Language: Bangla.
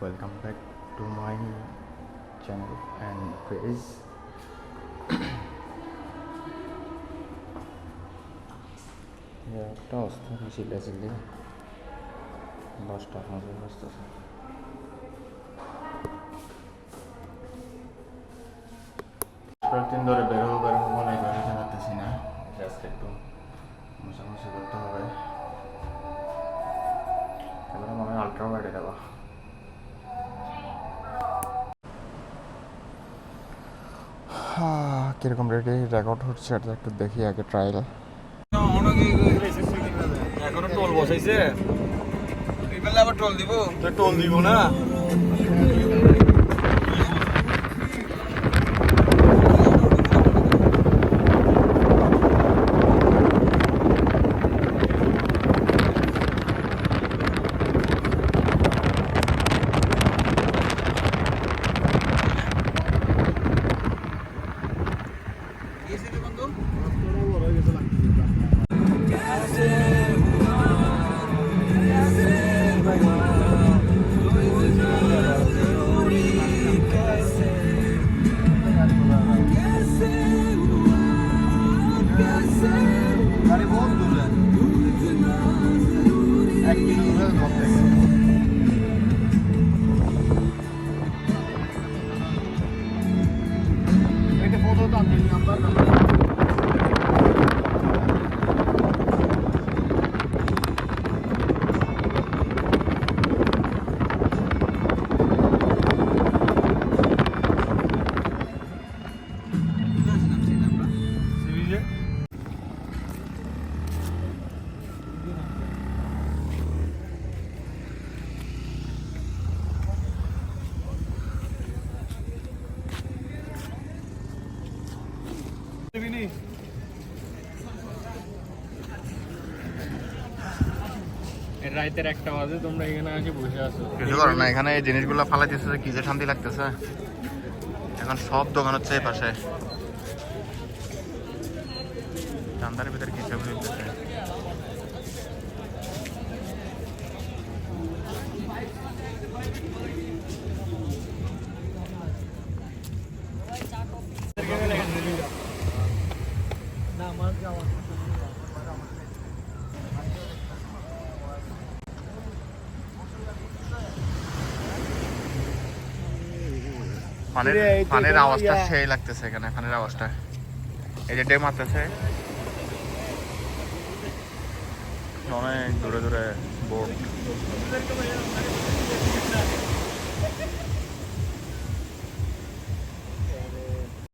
welcome back to my channel and page একটা অবস্থা চিল্লা চিল্লি দশটা মজা বসতেছে কয়েকদিন ধরে বেরোবো বেরোবো মনে হয় বেরোতে পারতেছি না আজকে একটু মোছামুছি করতে হবে তারপরে মনে হয় আলট্রা বাইরে দেবো কীরকম রেডি রেকর্ড হচ্ছে এটা একটু দেখি আগে ট্রায়াল এখনও টোল বসাইছে। আবার টোল দিব? টোল দিব না? Hedef odadan dinlenler de. রাইতের একটা বাজে, তোমরা এখানে আসে বসে আছো। কিছু করো না, এখানে এই জিনিসগুলো ফালাই দিতেছে কি যে শান্তি লাগতেছে। এখন সব দোকান হচ্ছে এই পাশে। চান্দারের ভিতরে কি তো পানির আওয়াজটা সেই লাগতেছে এখানে পানির আওয়াজটা। এই যে ডেম আসতেছে। অনেক দূরে দূরে বোট।